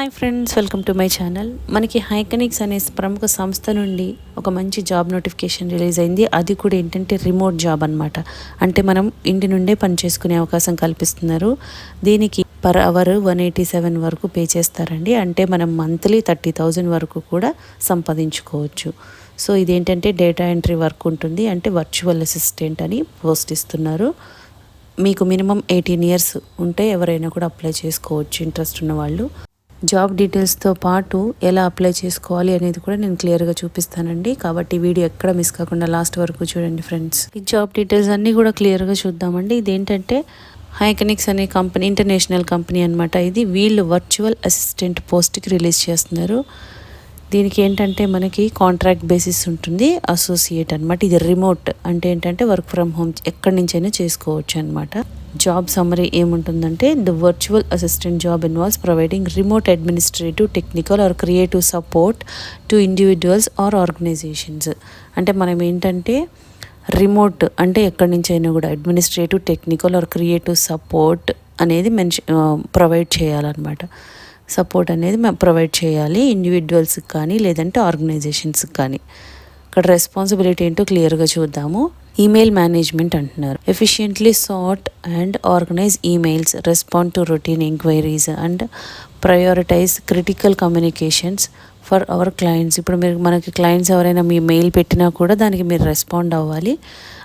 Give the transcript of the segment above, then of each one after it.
Hi friends welcome to my channel. మనకి హైకనిక్స్ అనే ప్రముఖ సంస్థ నుండి ఒక మంచి జాబ్ నోటిఫికేషన్ రిలీజ్ అయింది. అది కూడా ఏంటంటే రిమోట్ జాబ్ అనమాట అంటే మనం ఇంటి నుండే పని చేసుకునే అవకాశం కల్పిస్తున్నారు. దీనికి per hour one eighty seven వరకు పే చేస్తారండి. అంటే మనం మంత్లీ థర్టీ థౌజండ్ వరకు కూడా సంపాదించుకోవచ్చు. సో ఇదేంటంటే డేటా ఎంట్రీ వర్క్ ఉంటుంది. అంటే వర్చువల్ అసిస్టెంట్ అని పోస్ట్ ఇస్తున్నారు. మీకు మినిమం ఎయిటీన్ ఇయర్స్ ఉంటే ఎవరైనా కూడా అప్లై చేసుకోవచ్చు. ఇంట్రెస్ట్ ఉన్న వాళ్ళు జాబ్ డీటెయిల్స్తో పాటు ఎలా అప్లై చేసుకోవాలి అనేది కూడా నేను క్లియర్గా చూపిస్తానండి. కాబట్టి వీడియో ఎక్కడ మిస్ కాకుండా లాస్ట్ వరకు చూడండి ఫ్రెండ్స్. ఈ జాబ్ డీటెయిల్స్ అన్నీ కూడా క్లియర్గా చూద్దామండి. ఇదేంటంటే హైకనిక్స్ అనే కంపెనీ ఇంటర్నేషనల్ కంపెనీ అనమాట ఇది. వీళ్ళు వర్చువల్ అసిస్టెంట్ పోస్ట్కి రిలీజ్ చేస్తున్నారు. దీనికి ఏంటంటే మనకి కాంట్రాక్ట్ బేసిస్ ఉంటుంది. అసోసియేట్ అనమాట ఇది రిమోట్ అంటే ఏంటంటే వర్క్ ఫ్రమ్ హోమ్ ఎక్కడి నుంచైనా చేసుకోవచ్చు అనమాట జాబ్ సమ్మరీ ఏముంటుందంటే the virtual assistant job involves providing remote administrative technical or creative support to individuals or organisations అంటే మనం ఏంటంటే రిమోట్ అంటే ఎక్కడి నుంచి అయినా కూడా administrative technical or creative support అనేది మెన్షన్ ప్రొవైడ్ చేయాలన్నమాట. సపోర్ట్ అనేది ప్రొవైడ్ చేయాలి ఇండివిజువల్స్కి కానీ లేదంటే ఆర్గనైజేషన్స్కి కానీ. ఇక్కడ రెస్పాన్సిబిలిటీ ఏంటో క్లియర్గా చూద్దాము. ఈమెయిల్ మేనేజ్మెంట్ అంటున్నారు. Efficiently sort and organise emails respond to routine enquiries and prioritise critical communications for our clients ఇప్పుడు మీరు మనకి క్లయింట్స్ ఎవరైనా మీ మెయిల్ పెట్టినా కూడా దానికి మీరు రెస్పాండ్ అవ్వాలి.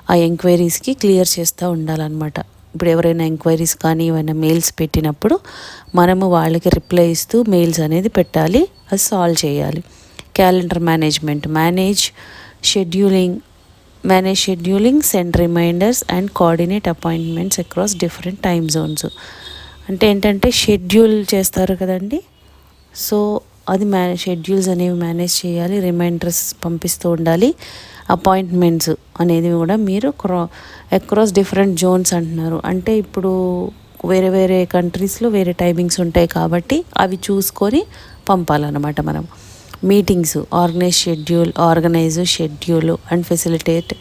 ఆ ఎంక్వైరీస్కి క్లియర్ చేస్తూ ఉండాలన్నమాట. ఇప్పుడు ఎవరైనా ఎంక్వైరీస్ కానీ ఏమైనా మెయిల్స్ పెట్టినప్పుడు మనము వాళ్ళకి రిప్లై ఇస్తూ మెయిల్స్ అనేది పెట్టాలి. అది సాల్వ్ చేయాలి. Calendar management. Manage scheduling manage scheduling send reminders and coordinate appointments across different time zones అంటే ఏంటంటే షెడ్యూల్ చేస్తారు కదండి. సో అది మేనే షెడ్యూల్స్ అనేవి మేనేజ్ చేయాలి రిమైండర్స్ పంపిస్తూ ఉండాలి. అపాయింట్మెంట్స్ అనేది కూడా మీరు క్రా అక్రాస్ డిఫరెంట్ జోన్స్ అంటున్నారు. అంటే ఇప్పుడు వేరే వేరే కంట్రీస్లో వేరే టైమింగ్స్ ఉంటాయి కాబట్టి అవి చూసుకొని పంపాలన్నమాట మనం. Meetings organise schedule organise schedule and facilitate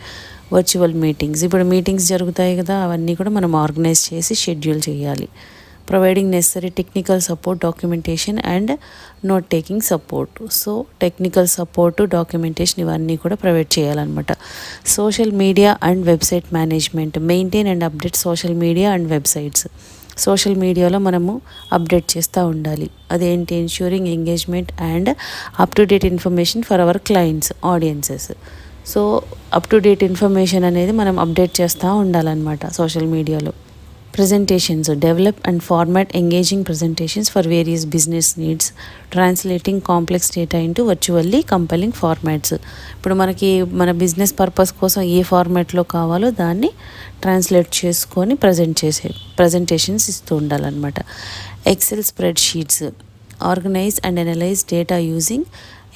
virtual meetings ఇప్పుడు మీటింగ్స్ జరుగుతాయి కదా అవన్నీ కూడా మనం ఆర్గనైజ్ చేసి షెడ్యూల్ చేయాలి. Providing necessary technical support documentation and note taking support so technical support documentation ఇవన్నీ కూడా ప్రొవైడ్ చేయాలన్నమాట. Social media and website management maintain and update social media and websites social మీడియాలో మనము అప్డేట్ చేస్తూ ఉండాలి. అదేంటి? Ensuring engagement and up to date information for our clients audiences so up to date information అనేది మనం update చేస్తూ ఉండాలన్నమాట social మీడియాలో. Presentations develop and format engaging presentations for various business needs translating complex data into virtually compelling formats ఇప్పుడు మనకి మన business purpose కోసం ఏ ఫార్మాట్లో కావాలో దాన్ని ట్రాన్స్లేట్ చేసుకొని ప్రజెంట్ చేసే ప్రజెంటేషన్స్ ఇస్తూ ఉండాలన్నమాట. Excel spreadsheets organise and analyse data using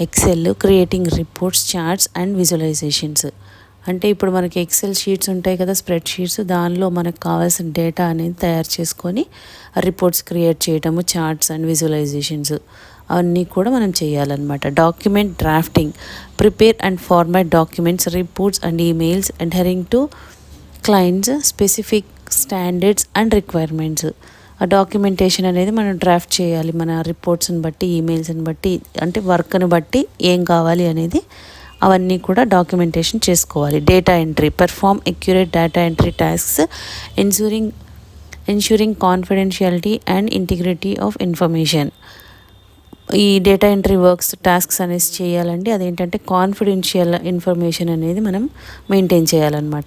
Excel creating reports charts and visualisations అంటే ఇప్పుడు మనకి ఎక్సెల్ షీట్స్ ఉంటాయి కదా స్ప్రెడ్ షీట్స్ దానిలో మనకు కావాల్సిన డేటా అనేది తయారు చేసుకొని రిపోర్ట్స్ క్రియేట్ చేయటము చార్ట్స్ అండ్ విజువలైజేషన్స్ అవన్నీ కూడా మనం చేయాలన్నమాట. Document drafting prepare and format documents reports and emails entering to clients specific standards and requirements ఆ డాక్యుమెంటేషన్ అనేది మనం డ్రాఫ్ట్ చేయాలి. మన రిపోర్ట్స్ని బట్టి ఈమెయిల్స్ని బట్టి అంటే వర్క్ని బట్టి ఏం కావాలి అనేది అవన్నీ కూడా డాక్యుమెంటేషన్ చేసుకోవాలి. Data entry perform accurate data entry tasks ensuring ensuring confidentiality and integrity of information ఈ డేటా ఎంట్రీ వర్క్స్ టాస్క్స్ అనేసి చేయాలండి. అదేంటంటే కాన్ఫిడెన్షియల్ ఇన్ఫర్మేషన్ అనేది మనం మెయింటైన్ చేయాలన్నమాట.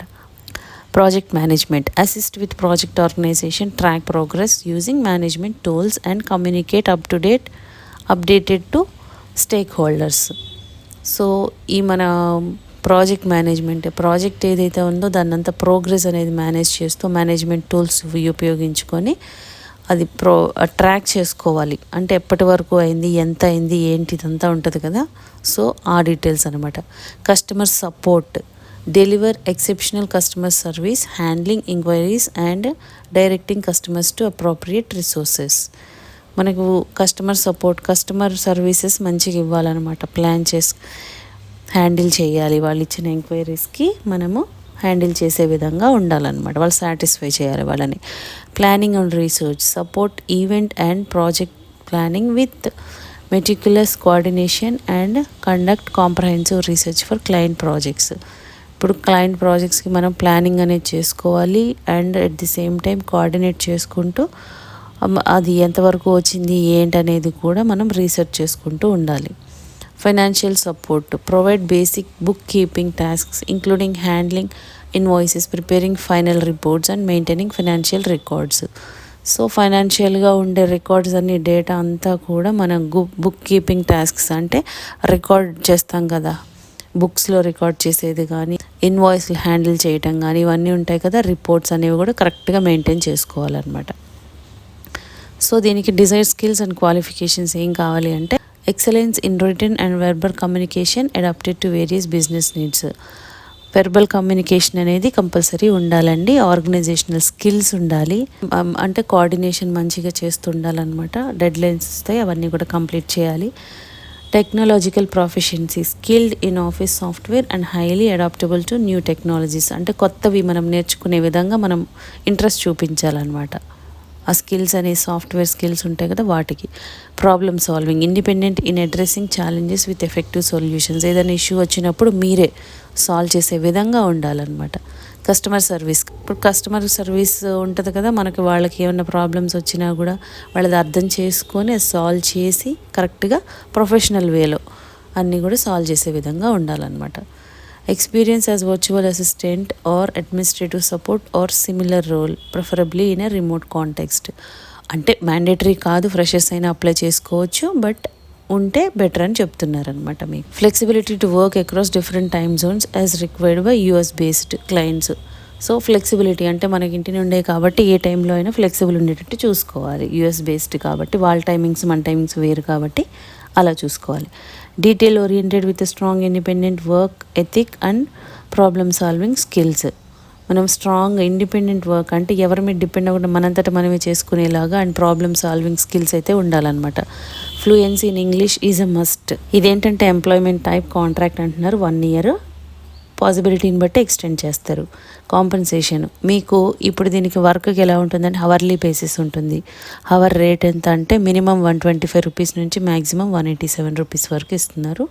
Project management assist with project organisation track progress using management tools and communicate up to date updated to stakeholders so ఈ మన project management project ఏదైతే ఉందో దాన్ని అంతా ప్రోగ్రెస్ అనేది మేనేజ్ చేస్తూ మేనేజ్మెంట్ టూల్స్ ఉపయోగించుకొని అది ప్రో ట్రాక్ చేసుకోవాలి. అంటే ఎప్పటి వరకు అయింది ఎంత అయింది ఏంటి ఇదంతా ఉంటుంది కదా? సో ఆ డీటెయిల్స్ అనమాట customer support deliver exceptional customer service handling enquiries and directing customers to appropriate resources. మనకు కస్టమర్ సపోర్ట్ కస్టమర్ సర్వీసెస్ మంచిగా ఇవ్వాలన్నమాట. ప్లాన్ చేసి హ్యాండిల్ చేయాలి. వాళ్ళు ఇచ్చిన ఎంక్వైరీస్కి మనము హ్యాండిల్ చేసే విధంగా ఉండాలన్నమాట. వాళ్ళు సాటిస్ఫై చేయాలి వాళ్ళని. Planning and research support event and project planning with meticulous coordination and conduct comprehensive research for client projects ఇప్పుడు క్లయింట్ ప్రాజెక్ట్స్కి మనం ప్లానింగ్ అనేది చేసుకోవాలి and at the same time coordinate చేసుకుంటూ అది ఎంతవరకు వచ్చింది ఏంటనేది కూడా మనం రీసెర్చ్ చేసుకుంటూ ఉండాలి. Financial support provide basic bookkeeping tasks including handling invoices preparing final reports and maintaining financial records so ఫైనాన్షియల్గా ఉండే రికార్డ్స్ అన్ని డేటా అంతా కూడా మనం బుక్ కీపింగ్ టాస్క్స్ అంటే రికార్డ్ చేస్తాం కదా. బుక్స్లో రికార్డ్ చేసేది కానీ ఇన్వాయిస్లు హ్యాండిల్ చేయటం కానీ ఇవన్నీ ఉంటాయి కదా రిపోర్ట్స్ అనేవి కూడా కరెక్ట్గా మెయింటైన్ చేసుకోవాలన్నమాట. సో దీనికి డిజైర్ స్కిల్స్ అండ్ క్వాలిఫికేషన్స్ ఏం కావాలి అంటే excellence in written and verbal communication adapted to various business needs. Verbal communication అనేది కంపల్సరీ ఉండాలండి. ఆర్గనైజేషనల్ స్కిల్స్ ఉండాలి. అంటే కోఆర్డినేషన్ మంచిగా చేస్తుండాలన్నమాట. డెడ్ లైన్స్ వస్తాయి అవన్నీ కూడా కంప్లీట్ చేయాలి. Technological proficiency skilled in office software and highly adaptable to new technologies. అంటే కొత్తవి మనం నేర్చుకునే విధంగా మనం ఇంట్రెస్ట్ చూపించాలన్నమాట. ఆ స్కిల్స్ అనే సాఫ్ట్వేర్ స్కిల్స్ ఉంటాయి కదా వాటికి. Problem solving independent in addressing challenges with effective solutions ఏదైనా ఇష్యూ వచ్చినప్పుడు మీరే సాల్వ్ చేసే విధంగా ఉండాలన్నమాట. కస్టమర్ సర్వీస్ ఇప్పుడు కస్టమర్ సర్వీస్ ఉంటుంది కదా మనకి వాళ్ళకి ఏమైనా ప్రాబ్లమ్స్ వచ్చినా కూడా వాళ్ళది అర్థం చేసుకొని సాల్వ్ చేసి కరెక్ట్గా ప్రొఫెషనల్ వేలో అన్నీ కూడా సాల్వ్ చేసే విధంగా ఉండాలన్నమాట. Experience as virtual assistant or administrative support or similar role preferably in a remote context అంటే మ్యాండేటరీ కాదు ఫ్రెషర్స్ అయినా అప్లై చేసుకోవచ్చు బట్ ఉంటే బెటర్ అని చెప్తున్నారనమాట మీకు. Flexibility to work across different time zones as required by US based clients so flexibility అంటే మనకి ఇంటి నుండే కాబట్టి ఏ టైంలో అయినా ఫ్లెక్సిబుల్ ఉండేటట్టు చూసుకోవాలి. యూఎస్ బేస్డ్ కాబట్టి వాళ్ళ టైమింగ్స్ మన టైమింగ్స్ వేరు కాబట్టి అలా చూసుకోవాలి. Detail oriented with strong independent work ethic and problem solving skills మనం స్ట్రాంగ్ ఇండిపెండెంట్ వర్క్ అంటే ఎవరి మీద డిపెండ్ అవ్వకుండా మనంతటా మనమే చేసుకునేలాగా అండ్ ప్రాబ్లమ్ సాల్వింగ్ స్కిల్స్ అయితే ఉండాలన్నమాట. Fluency in English is a must ఇదేంటంటే ఎంప్లాయ్మెంట్ టైప్ కాంట్రాక్ట్ అంటున్నారు వన్ ఇయర్ పాసిబిలిటీని బట్టి ఎక్స్టెండ్ చేస్తారు. కాంపెన్సేషన్. మీకు ఇప్పుడు దీనికి వర్క్కి ఎలా ఉంటుందంటే హవర్లీ బేసిస్ ఉంటుంది. హవర్ రేట్ ఎంత అంటే minimum one twenty five rupees నుంచి maximum one eighty seven rupees వరకు ఇస్తున్నారు.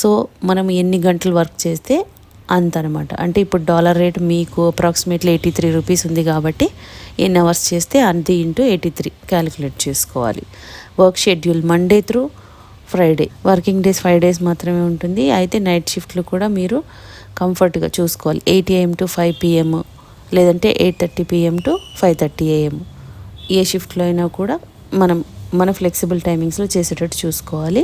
సో మనం ఎన్ని గంటలు వర్క్ చేస్తే అంత అనమాట అంటే ఇప్పుడు డాలర్ రేట్ మీకు అప్రాక్సిమేట్లీ ఎయిటీ త్రీ రూపీస్ ఉంది కాబట్టి ఎన్ని అవర్స్ చేస్తే అంత ఇంటూ ఎయిటీ త్రీ క్యాలిక్యులేట్ చేసుకోవాలి. Work schedule Monday through Friday working days five days మాత్రమే ఉంటుంది. అయితే నైట్ షిఫ్ట్లు కూడా మీరు కంఫర్ట్గా చూసుకోవాలి. Eight AM to five PM లేదంటే eight thirty PM to five thirty AM ఏ షిఫ్ట్లో అయినా కూడా మనం మన ఫ్లెక్సిబుల్ టైమింగ్స్లో చేసేటట్టు చూసుకోవాలి.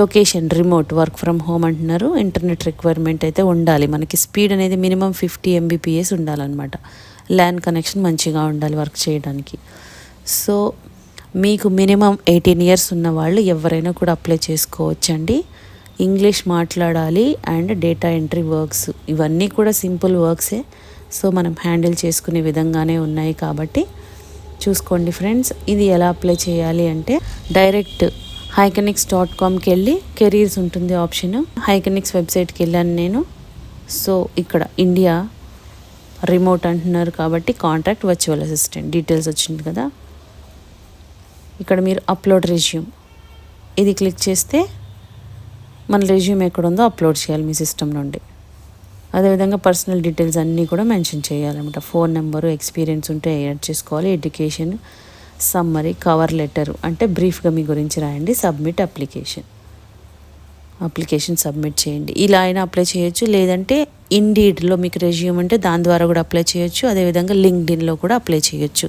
Location remote work from home అంటున్నారు. ఇంటర్నెట్ రిక్వైర్మెంట్ అయితే ఉండాలి. మనకి స్పీడ్ అనేది మినిమం ఫిఫ్టీ ఎంబీపీఎస్ ఉండాలన్నమాట. ల్యాండ్ కనెక్షన్ మంచిగా ఉండాలి వర్క్ చేయడానికి. సో మీకు మినిమం ఎయిటీన్ ఇయర్స్ ఉన్న వాళ్ళు ఎవరైనా కూడా అప్లై చేసుకోవచ్చండి. ఇంగ్లీష్ మాట్లాడాలి అండ్ డేటా ఎంట్రీ వర్క్స్. ఇవన్నీ కూడా సింపుల్ వర్క్సే. సో మనం హ్యాండిల్ చేసుకునే విధంగానే ఉన్నాయి కాబట్టి చూసుకోండి ఫ్రెండ్స్. ఇది ఎలా అప్లై చేయాలి అంటే డైరెక్ట్ హైకనిక్స్ డాట్ కామ్కి వెళ్ళి కెరీర్స్ ఉంటుంది ఆప్షన్. హైకనిక్స్ వెబ్సైట్కి వెళ్ళాను నేను. సో ఇక్కడ ఇండియా రిమోట్ అంటున్నారు కాబట్టి కాంట్రాక్ట్ వర్చువల్ అసిస్టెంట్ డీటెయిల్స్ వచ్చింది కదా. ఇక్కడ మీరు అప్లోడ్ రెజ్యూమ్ ఇది క్లిక్ చేస్తే మన రెజ్యూమ్ ఎక్కడ ఉందో అప్లోడ్ చేయాలి మీ సిస్టమ్ నుండి. అదేవిధంగా పర్సనల్ డీటెయిల్స్ అన్నీ కూడా మెన్షన్ చేయాలన్నమాట. ఫోన్ నెంబరు ఎక్స్పీరియన్స్ ఉంటే యాడ్ చేసుకోవాలి. ఎడ్యుకేషన్ సమ్మరీ కవర్ లెటర్ అంటే బ్రీఫ్గా మీ గురించి రాయండి. సబ్మిట్ అప్లికేషన్ అప్లికేషన్ సబ్మిట్ చేయండి. ఇలా అయినా అప్లై చేయొచ్చు. లేదంటే ఇండీడ్లో మీకు రెజ్యూమ్ ఉంటే దాని ద్వారా కూడా అప్లై చేయొచ్చు. అదేవిధంగా లింక్డ్ఇన్లో కూడా అప్లై చేయొచ్చు.